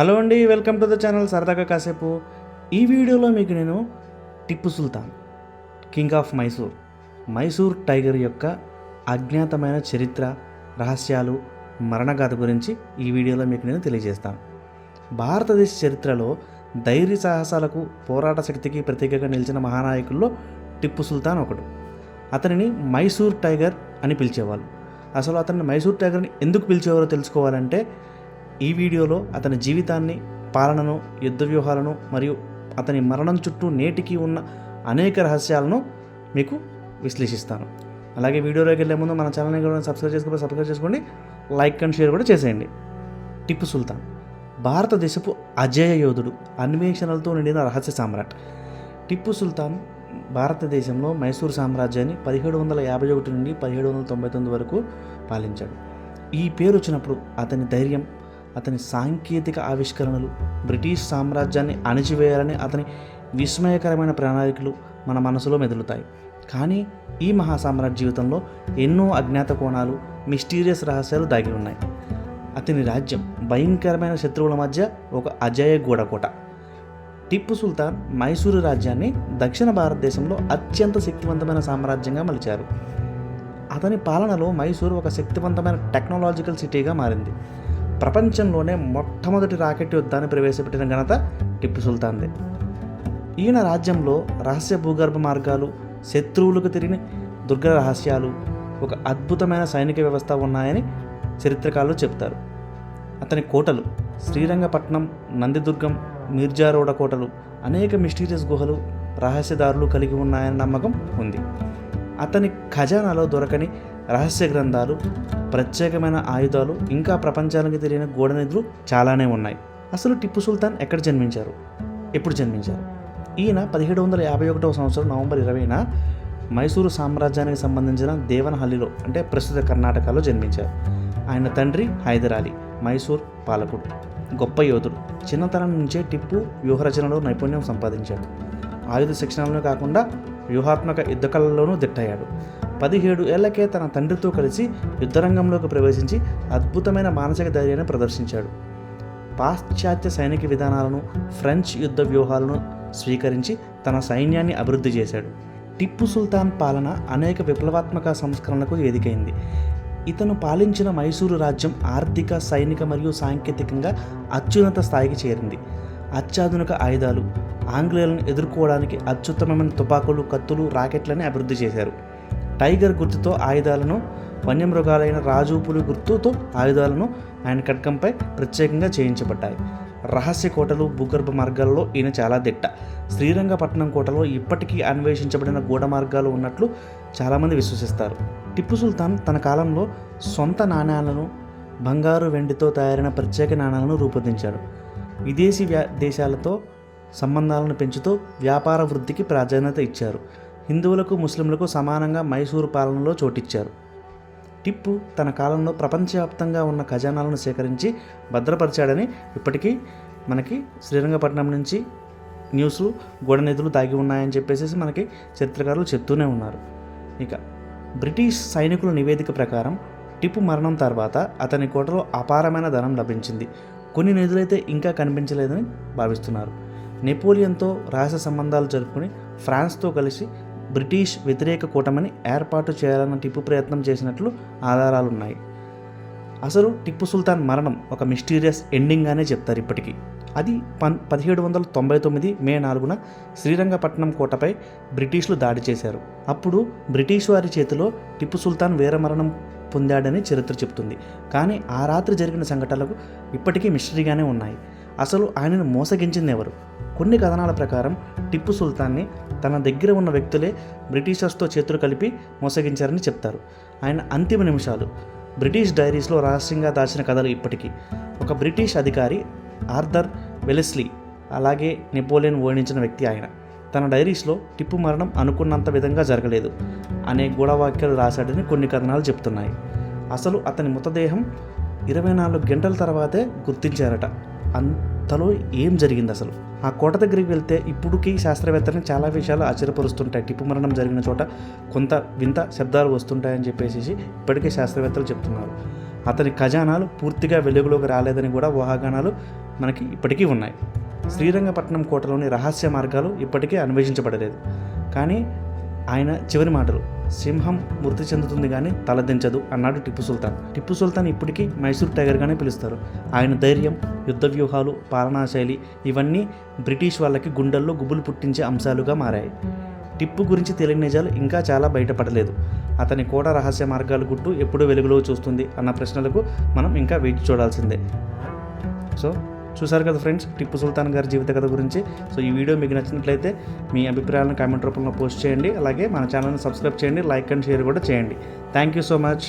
Hello అండి welcome to the channel సరదాగా కాసేపు. ఈ వీడియోలో మీకు నేను Tipu Sultan king of Mysore Mysore tiger యొక్క అజ్ఞాతమైన చరిత్ర రహస్యాలు మరణగాథ గురించి ఈ వీడియోలో మీకు నేను తెలియజేస్తాను. భారతదేశ చరిత్రలో ధైర్య సాహసాలకు పోరాట శక్తికి ప్రతీకగా నిలిచిన మహానాయకుల్లో టిప్పు సుల్తాన్ ఒకడు. అతనిని మైసూర్ టైగర్ అని పిలిచేవాళ్ళు. అసలు అతన్ని మైసూర్ టైగర్ని ఎందుకు పిలిచేవారో తెలుసుకోవాలంటే ఈ వీడియోలో అతని జీవితాన్ని పాలనను యుద్ధ వ్యూహాలను మరియు అతని మరణం చుట్టూ నేటికి ఉన్న అనేక రహస్యాలను మీకు విశ్లేషిస్తాను. అలాగే వీడియోలోకి వెళ్ళే ముందు మన ఛానల్ని కూడా సబ్స్క్రైబ్ చేసుకోండి సబ్స్క్రైబ్ చేసుకోండి. లైక్ అండ్ షేర్ కూడా చేసేయండి. టిప్పు సుల్తాన్. భారతదేశపు అజేయ యోధుడు అన్వేషణలతో నిండిన రహస్య సామ్రాట్. టిప్పు సుల్తాన్ భారతదేశంలో మైసూర్ సామ్రాజ్యాన్ని పదిహేడు వందల యాభై ఒకటి నుండి పదిహేడు వందల తొంభై తొమ్మిది వరకు పాలించాడు. ఈ పేరు వచ్చినప్పుడు అతని ధైర్యం అతని సాంకేతిక ఆవిష్కరణలు బ్రిటిష్ సామ్రాజ్యాన్ని అణిచివేయాలని అతని విస్మయకరమైన ప్రణాళికలు మన మనసులో మెదులుతాయి. కానీ ఈ మహాసామ్రాట్ జీవితంలో ఎన్నో అజ్ఞాత కోణాలు మిస్టీరియస్ రహస్యాలు దాగి ఉన్నాయి. అతని రాజ్యం భయంకరమైన శత్రువుల మధ్య ఒక అజయ గూడకోట. టిప్పు సుల్తాన్ మైసూరు రాజ్యాన్ని దక్షిణ భారతదేశంలో అత్యంత శక్తివంతమైన సామ్రాజ్యంగా మలిచారు. అతని పాలనలో మైసూరు ఒక శక్తివంతమైన టెక్నాలజికల్ సిటీగా మారింది. ప్రపంచంలోనే మొట్టమొదటి రాకెట్ యుద్ధాన్ని ప్రవేశపెట్టిన ఘనత టిప్పు సుల్తాన్దే. ఈయన రాజ్యంలో రహస్య భూగర్భ మార్గాలు శత్రువులకు తిరిగిన దుర్గ రహస్యాలు ఒక అద్భుతమైన సైనిక వ్యవస్థ ఉన్నాయని చరిత్రకారులు చెప్తారు. అతని కోటలు శ్రీరంగపట్నం నందిదుర్గం మీర్జారోడ కోటలు అనేక మిస్టీరియస్ గుహలు రహస్యదారులు కలిగి ఉన్నాయని నమ్మకం ఉంది. అతని ఖజానాలో దొరకని రహస్య గ్రంథాలు ప్రత్యేకమైన ఆయుధాలు ఇంకా ప్రపంచానికి తెలియని గోడ నిధులు చాలానే ఉన్నాయి. అసలు టిప్పు సుల్తాన్ ఎక్కడ జన్మించారు? ఎప్పుడు జన్మించారు? ఈయన పదిహేడు వందల యాభై ఒకటవ సంవత్సరం నవంబర్ ఇరవైన మైసూరు సామ్రాజ్యానికి సంబంధించిన దేవనహల్లిలో అంటే ప్రస్తుత కర్ణాటకలో జన్మించారు. ఆయన తండ్రి హైదరాలి మైసూర్ పాలకుడు. గొప్ప యోధుడు. చిన్నతనం నుంచే టిప్పు వ్యూహరచనలో నైపుణ్యం సంపాదించాడు. ఆయుధ శిక్షణలోనే కాకుండా వ్యూహాత్మక యుద్ధ కళల్లోనూ దిట్టయ్యాడు. పదిహేడు ఏళ్ళకే తన తండ్రితో కలిసి యుద్ధరంగంలోకి ప్రవేశించి అద్భుతమైన మానసిక ధైర్యాన్ని ప్రదర్శించాడు. పాశ్చాత్య సైనిక విధానాలను ఫ్రెంచ్ యుద్ధ వ్యూహాలను స్వీకరించి తన సైన్యాన్ని అభివృద్ధి చేశాడు. టిప్పు సుల్తాన్ పాలన అనేక విప్లవాత్మక సంస్కరణలకు వేదికైంది. ఇతను పాలించిన మైసూరు రాజ్యం ఆర్థిక సైనిక మరియు సాంకేతికంగా అత్యున్నత స్థాయికి చేరింది. అత్యాధునిక ఆయుధాలు ఆంగ్లేయులను ఎదుర్కోవడానికి అత్యుత్తమమైన తుపాకులు కత్తులు రాకెట్లని అభివృద్ధి చేశారు. టైగర్ గుర్తుతో ఆయుధాలను వన్యమృగాలైన రాజు పులి గుర్తుతో ఆయుధాలను ఆయన ఖడ్గంపై ప్రత్యేకంగా చేయించబడ్డాయి. రహస్య కోటలు భూగర్భ మార్గాలలో ఈయన చాలా దిట్ట. శ్రీరంగపట్నం కోటలో ఇప్పటికీ అన్వేషించబడిన గూఢ మార్గాలు ఉన్నట్లు చాలామంది విశ్వసిస్తారు. టిప్పు సుల్తాన్ తన కాలంలో సొంత నాణ్యాలను బంగారు వెండితో తయారైన ప్రత్యేక నాణ్యాలను రూపొందించాడు. విదేశీ వ్యా దేశాలతో సంబంధాలను పెంచుతూ వ్యాపార వృద్ధికి ప్రాధాన్యత ఇచ్చారు. హిందువులకు ముస్లింలకు సమానంగా మైసూరు పాలనలో చోటిచ్చారు. టిప్పు తన కాలంలో ప్రపంచవ్యాప్తంగా ఉన్న ఖజానాలను సేకరించి భద్రపరిచాడని ఇప్పటికీ మనకి శ్రీరంగపట్నం నుంచి న్యూస్ గోడ నిధులు దాగి ఉన్నాయని చెప్పేసి మనకి చరిత్రకారులు చెప్తూనే ఉన్నారు. ఇక బ్రిటిష్ సైనికుల నివేదిక ప్రకారం టిప్పు మరణం తర్వాత అతని కోటలో అపారమైన ధనం లభించింది. కొన్ని నిధులైతే ఇంకా కనిపించలేదని భావిస్తున్నారు. నెపోలియన్తో రహస్య సంబంధాలు జరుపుకుని ఫ్రాన్స్తో కలిసి బ్రిటిష్ వ్యతిరేక కూటమిని ఏర్పాటు చేయాలన్న టిప్పు ప్రయత్నం చేసినట్లు ఆధారాలున్నాయి. అసలు టిప్పు సుల్తాన్ మరణం ఒక మిస్టీరియస్ ఎండింగ్గానే చెప్తారు ఇప్పటికీ. అది పన్ పదిహేడు వందల తొంభై తొమ్మిది మే నాలుగున శ్రీరంగపట్నం కోటపై బ్రిటిష్లు దాడి చేశారు. అప్పుడు బ్రిటిష్ వారి చేతిలో టిప్పు సుల్తాన్ వీరమరణం పొందాడని చరిత్ర చెప్తుంది. కానీ ఆ రాత్రి జరిగిన సంఘటనలకు ఇప్పటికీ మిస్టరీగానే ఉన్నాయి. అసలు ఆయనను మోసగించింది ఎవరు? కొన్ని కథనాల ప్రకారం టిప్పు సుల్తాన్ని తన దగ్గర ఉన్న వ్యక్తులే బ్రిటిషర్స్తో చేతులు కలిపి మోసగించారని చెప్తారు. ఆయన అంతిమ నిమిషాలు. బ్రిటిష్ డైరీస్లో రహస్యంగా దాచిన కథలు ఇప్పటికీ. ఒక బ్రిటిష్ అధికారి ఆర్థర్ వెలెస్లీ అలాగే నెపోలియన్ ఓడించిన వ్యక్తి ఆయన. తన డైరీస్లో టిప్పు మరణం అనుకున్నంత విధంగా జరగలేదు. అనే గూఢవాక్యాలు రాశాడని కొన్ని కథనాలు చెప్తున్నాయి. అసలు అతని మృతదేహం ఇరవై నాలుగు గంటల తర్వాతే గుర్తించారట. అంతలో ఏం జరిగింది అసలు? ఆ కోట దగ్గరికి వెళ్తే ఇప్పుడుకి శాస్త్రవేత్తలను చాలా విషయాలు ఆశ్చర్యపరుస్తుంటాయి. టిప్పు మరణం జరిగిన చోట కొంత వింత శబ్దాలు వస్తుంటాయని చెప్పేసి ఇప్పటికే శాస్త్రవేత్తలు చెప్తున్నారు. అతని ఖజానాలు పూర్తిగా వెలుగులోకి రాలేదని కూడా ఊహాగానాలు మనకి ఇప్పటికీ ఉన్నాయి. శ్రీరంగపట్నం కోటలోని రహస్య మార్గాలు ఇప్పటికీ అన్వేషించబడలేదు. కానీ ఆయన చివరి మాటలు సింహం మృతి చెందుతుంది కానీ తలదించదు అన్నాడు టిప్పు సుల్తాన్. టిప్పు సుల్తాన్ ఇప్పటికీ మైసూర్ టైగర్గానే పిలుస్తారు. ఆయన ధైర్యం యుద్ధ వ్యూహాలు పాలనా శైలి ఇవన్నీ బ్రిటిష్ వాళ్ళకి గుండెల్లో గుబులు పుట్టించే అంశాలుగా మారాయి. టిప్పు గురించి తెలియని నిజాలు ఇంకా చాలా బయటపడలేదు. అతని కోట రహస్య మార్గాలు గుట్టు ఎప్పుడు వెలుగులో చూస్తుంది అన్న ప్రశ్నలకు మనం ఇంకా వేచి చూడాల్సిందే. సో చూసారు కదా ఫ్రెండ్స్ టిప్పు సుల్తాన్ గారి జీవిత కథ గురించి. సో ఈ వీడియో మీకు నచ్చినట్లయితే మీ అభిప్రాయాలను కామెంట్ రూపంలో పోస్ట్ చేయండి. అలాగే మన ఛానల్ని సబ్స్క్రైబ్ చేయండి లైక్ అండ్ షేర్ కూడా చేయండి. Thank you so much.